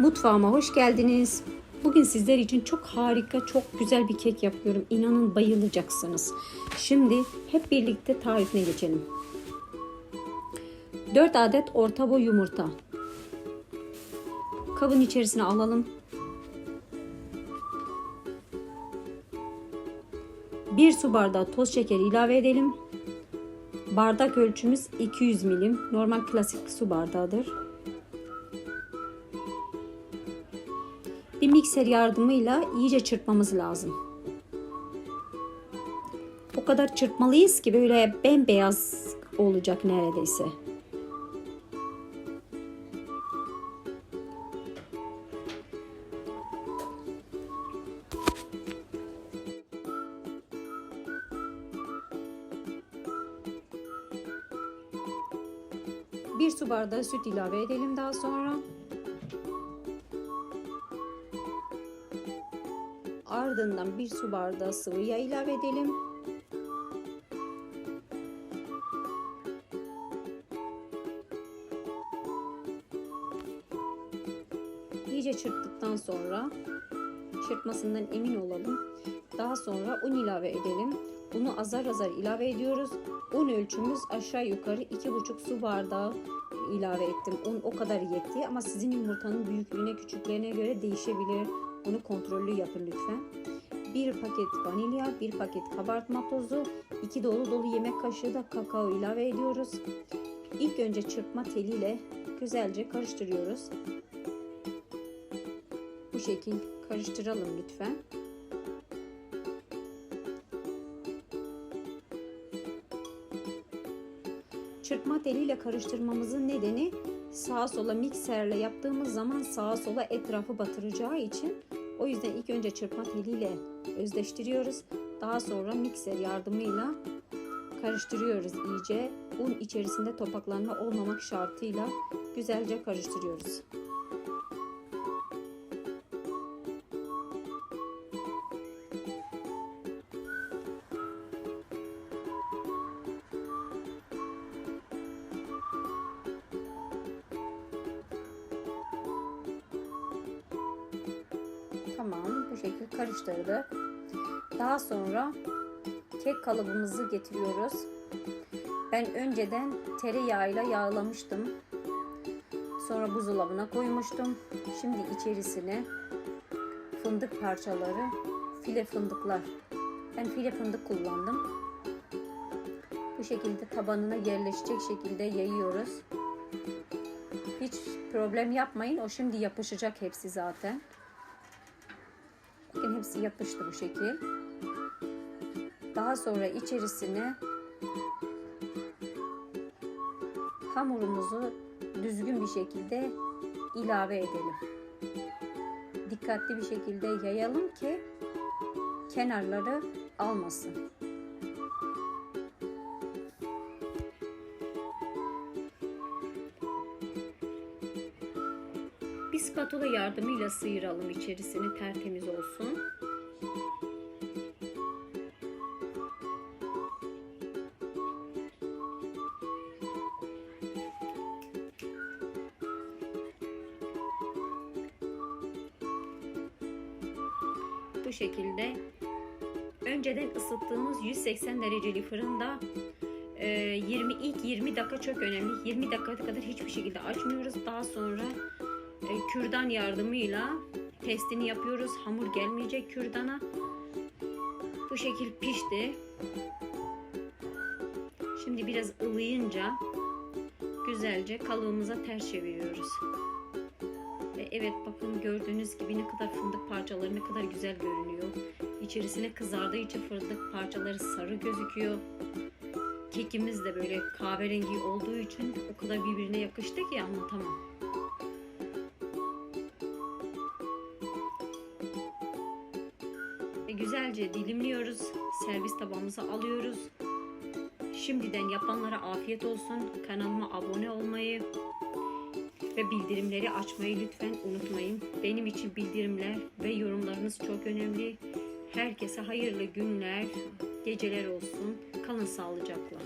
Mutfağıma hoş geldiniz. Bugün sizler için çok harika, çok güzel bir kek yapıyorum. İnanın bayılacaksınız. Şimdi hep birlikte tarifine geçelim. 4 adet orta boy yumurta. Kabın içerisine alalım. 1 su bardağı toz şekeri ilave edelim. Bardak ölçümüz 200 milim. Normal klasik su bardağıdır. Bir mikser yardımıyla iyice çırpmamız lazım. O kadar çırpmalıyız ki böyle bembeyaz olacak neredeyse. Bir su bardağı süt ilave edelim daha sonra. Ardından bir su bardağı sıvı yağ ilave edelim. İyice çırptıktan sonra çırpmasından emin olalım. Daha sonra un ilave edelim. Unu azar azar ilave ediyoruz. Un ölçümüz aşağı yukarı 2,5 su bardağı ilave ettim. Un o kadar yetti ama sizin yumurtanın büyüklüğüne küçüklüğüne göre değişebilir. Bunu kontrollü yapın lütfen. Bir paket vanilya, bir paket kabartma tozu, iki dolu dolu yemek kaşığı da kakao ilave ediyoruz. İlk önce çırpma teliyle güzelce karıştırıyoruz. Bu şekil karıştıralım lütfen. Çırpma teliyle karıştırmamızın nedeni sağa sola mikserle yaptığımız zaman sağa sola etrafı batıracağı için o yüzden ilk önce çırpma teliyle özleştiriyoruz. Daha sonra mikser yardımıyla karıştırıyoruz iyice. Un içerisinde topaklanma olmamak şartıyla güzelce karıştırıyoruz. Tamam bu şekilde karıştırdık. Daha sonra kek kalıbımızı getiriyoruz. Ben önceden tereyağıyla yağlamıştım. Sonra buzdolabına koymuştum. Şimdi içerisine fındık parçaları, file fındıklar. Ben file fındık kullandım. Bu şekilde tabanına yerleşecek şekilde yayıyoruz. Hiç problem yapmayın. O şimdi yapışacak hepsi zaten. Bakın hepsi yapıştı bu şekil. Daha sonra içerisine hamurumuzu düzgün bir şekilde ilave edelim. Dikkatli bir şekilde yayalım ki kenarları almasın. Bir spatula yardımıyla sıyıralım içerisini tertemiz olsun. Bu şekilde önceden ısıttığımız 180 dereceli fırında 20 ilk 20 dakika çok önemli. 20 dakika kadar hiçbir şekilde açmıyoruz. Daha sonra e, kürdan yardımıyla testini yapıyoruz. Hamur gelmeyecek kürdana. Bu şekil pişti. Şimdi biraz ılıyınca güzelce kalıbımıza ters çeviriyoruz. Ve evet bakın gördüğünüz gibi ne kadar fındık parçaları ne kadar güzel görünüyor. İçerisine kızardığı için fındık parçaları sarı gözüküyor. Kekimiz de böyle kahverengi olduğu için o kadar birbirine yakıştı ki anlatamam. Güzelce dilimliyoruz. Servis tabağımıza alıyoruz. Şimdiden yapanlara afiyet olsun. Kanalıma abone olmayı ve bildirimleri açmayı lütfen unutmayın. Benim için bildirimler ve yorumlarınız çok önemli. Herkese hayırlı günler, geceler olsun. Kalın sağlıcakla.